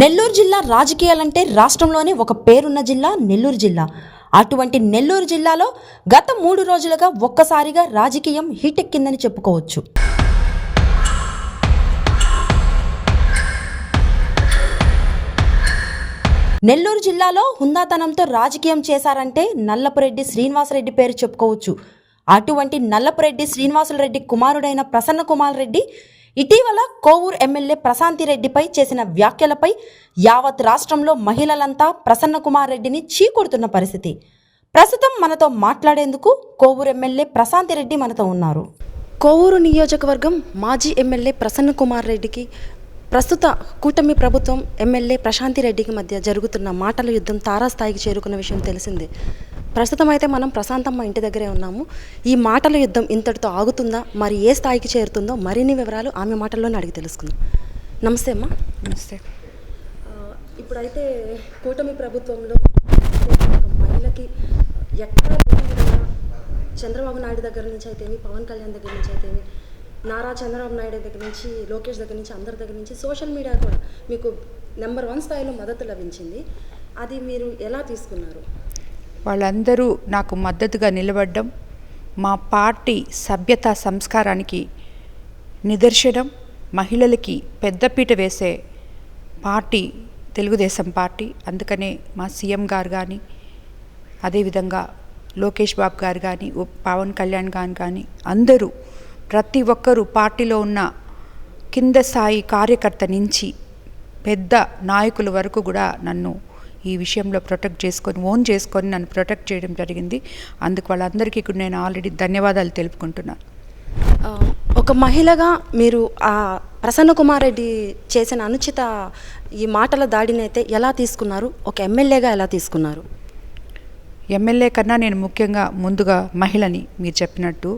నెల్లూరు జిల్లా రాజకీయాలంటే రాష్ట్రంలోనే ఒక పేరున్న జిల్లా నెల్లూరు జిల్లా. అటువంటి నెల్లూరు జిల్లాలో గత మూడు రోజులుగా ఒక్కసారిగా రాజకీయం హీటెక్కిందని చెప్పుకోవచ్చు. నెల్లూరు జిల్లాలో హుందాతనంతో రాజకీయం చేశారంటే నల్లపురెడ్డి శ్రీనివాసరెడ్డి పేరు చెప్పుకోవచ్చు. అటువంటి నల్లపురెడ్డి శ్రీనివాసులరెడ్డి కుమారుడైన ప్రసన్న కుమార్ రెడ్డి ఇటీవల కోవూరు ఎమ్మెల్యే ప్రశాంతి రెడ్డిపై చేసిన వ్యాఖ్యలపై యావత్ రాష్ట్రంలో మహిళలంతా ప్రసన్న కుమార్ రెడ్డిని చీకొడుతున్న పరిస్థితి. ప్రస్తుతం మనతో మాట్లాడేందుకు కోవూరు ఎమ్మెల్యే ప్రశాంతి రెడ్డి మనతో ఉన్నారు. కోవూరు నియోజకవర్గం మాజీ ఎమ్మెల్యే ప్రసన్న కుమార్ రెడ్డికి ప్రస్తుత కూటమి ప్రభుత్వం ఎమ్మెల్యే ప్రశాంతి రెడ్డికి మధ్య జరుగుతున్న మాటల యుద్ధం తారాస్థాయికి చేరుకున్న విషయం తెలిసిందే. ప్రస్తుతం అయితే మనం ప్రశాంతమ్మ ఇంటి దగ్గరే ఉన్నాము. ఈ మాటల యుద్ధం ఇంతటితో ఆగుతుందా? మరి ఏ స్థాయికి చేరుతుందో మరిన్ని వివరాలు ఆమె మాటల్లోనే అడిగి తెలుసుకుందాం. నమస్తే అమ్మా. నమస్తే. ఇప్పుడైతే కూటమి ప్రభుత్వంలో మహిళకి ఎక్కడ చంద్రబాబు నాయుడు దగ్గర నుంచి అయితేమి పవన్ కళ్యాణ్ దగ్గర నుంచి అయితేమి నారా చంద్రబాబు నాయుడు దగ్గర నుంచి లోకేష్ దగ్గర నుంచి అందరి దగ్గర నుంచి సోషల్ మీడియా కూడా మీకు నెంబర్ వన్ స్థాయిలో మద్దతు లభించింది. అది మీరు ఎలా తీసుకున్నారు? వాళ్ళందరూ నాకు మద్దతుగా నిలబడ్డం మా పార్టీ సభ్యత సంస్కారానికి నిదర్శనం మహిళలకి పెద్దపీట వేసే పార్టీ తెలుగుదేశం పార్టీ. అందుకనే మా సీఎం గారు కానీ అదేవిధంగా లోకేష్ బాబు గారు కానీ పవన్ కళ్యాణ్ గారు కానీ అందరూ ప్రతి ఒక్కరూ పార్టీలో ఉన్న కింద స్థాయి కార్యకర్త నుంచి పెద్ద నాయకుల వరకు కూడా నన్ను ఈ విషయంలో ప్రొటెక్ట్ చేసుకొని ఓన్ చేసుకొని నన్ను ప్రొటెక్ట్ చేయడం జరిగింది. అందుకు వాళ్ళందరికీ కూడా నేను ఆల్రెడీ ధన్యవాదాలు తెలుపుకుంటున్నాను ఒక మహిళగా మీరు ఆ ప్రసన్న కుమార్ రెడ్డి చేసిన అనుచిత ఈ మాటల దాడిని అయితే ఎలా తీసుకున్నారు? ఒక ఎమ్మెల్యేగా ఎలా తీసుకున్నారు? ఎమ్మెల్యే కన్నా నేను ముఖ్యంగా ముందుగా మహిళని మీరు చెప్పినట్టు.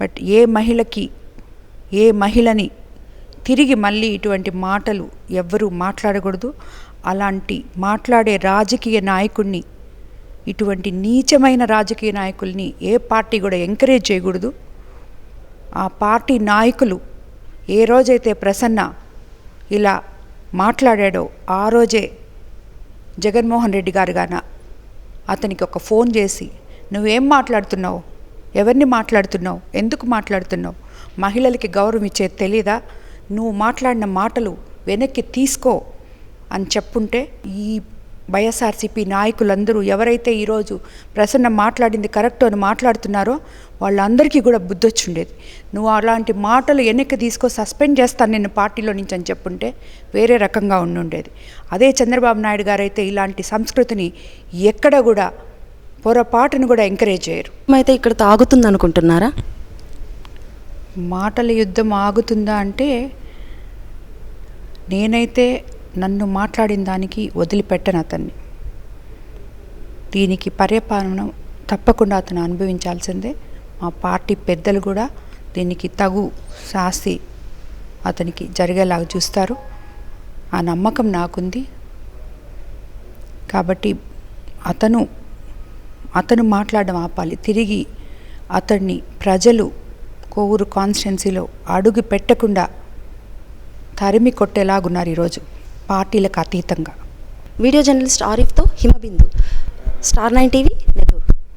బట్ ఏ మహిళకి ఏ మహిళని తిరిగి మళ్ళీ ఇటువంటి మాటలు ఎవ్వరూ మాట్లాడకూడదు. అలాంటి మాట్లాడే రాజకీయ నాయకుడిని ఇటువంటి నీచమైన రాజకీయ నాయకుల్ని ఏ పార్టీ కూడా ఎంకరేజ్ చేయకూడదు. ఆ పార్టీ నాయకులు ఏ రోజైతే ప్రసన్న ఇలా మాట్లాడాడో ఆ రోజే జగన్మోహన్ రెడ్డి గారు గాన అతనికి ఒక ఫోన్ చేసి నువ్వేం మాట్లాడుతున్నావు? ఎవరిని మాట్లాడుతున్నావు? ఎందుకు మాట్లాడుతున్నావు? మహిళలకి గౌరవం ఇచ్చేది తెలీదా? నువ్వు మాట్లాడిన మాటలు వెనక్కి తీసుకో. అని చెప్పుంటే ఈ వైఎస్ఆర్సీపీ నాయకులందరూ ఎవరైతే ఈరోజు ప్రసన్న మాట్లాడింది కరెక్ట్ అని మాట్లాడుతున్నారో వాళ్ళందరికీ కూడా బుద్ధి వచ్చి ఉండేది నువ్వు అలాంటి మాటలు వెనక్కి తీసుకో సస్పెండ్ చేస్తాను నిన్ను పార్టీలో నుంచి అని చెప్పుంటే వేరే రకంగా ఉండుండేది. అదే చంద్రబాబు నాయుడు గారు అయితే ఇలాంటి సంస్కృతిని ఎక్కడ కూడా పొరపాటును కూడా ఎంకరేజ్ చేయరు. అయితే ఇక్కడ తాగుతుంది అనుకుంటున్నారా మాటల యుద్ధం ఆగుతుందా అంటే నేనైతే నన్ను మాట్లాడిన దానికి వదిలిపెట్టను అతన్ని. దీనికి పర్యపాలనం తప్పకుండా అతను అనుభవించాల్సిందే. మా పార్టీ పెద్దలు కూడా దీనికి తగు శాస్తి అతనికి జరిగేలాగా చూస్తారు. ఆ నమ్మకం నాకుంది. కాబట్టి అతను అతను మాట్లాడడం ఆపాలి. తిరిగి అతన్ని ప్రజలు కోవూరు కాన్స్టిట్యున్సీలో అడుగు పెట్టకుండా తరిమి కొట్టేలాగున్నారు ఈరోజు. పార్టీలకు అతీతంగా. వీడియో జర్నలిస్ట్ ఆరిఫ్తో హిమబిందు. Star nine TV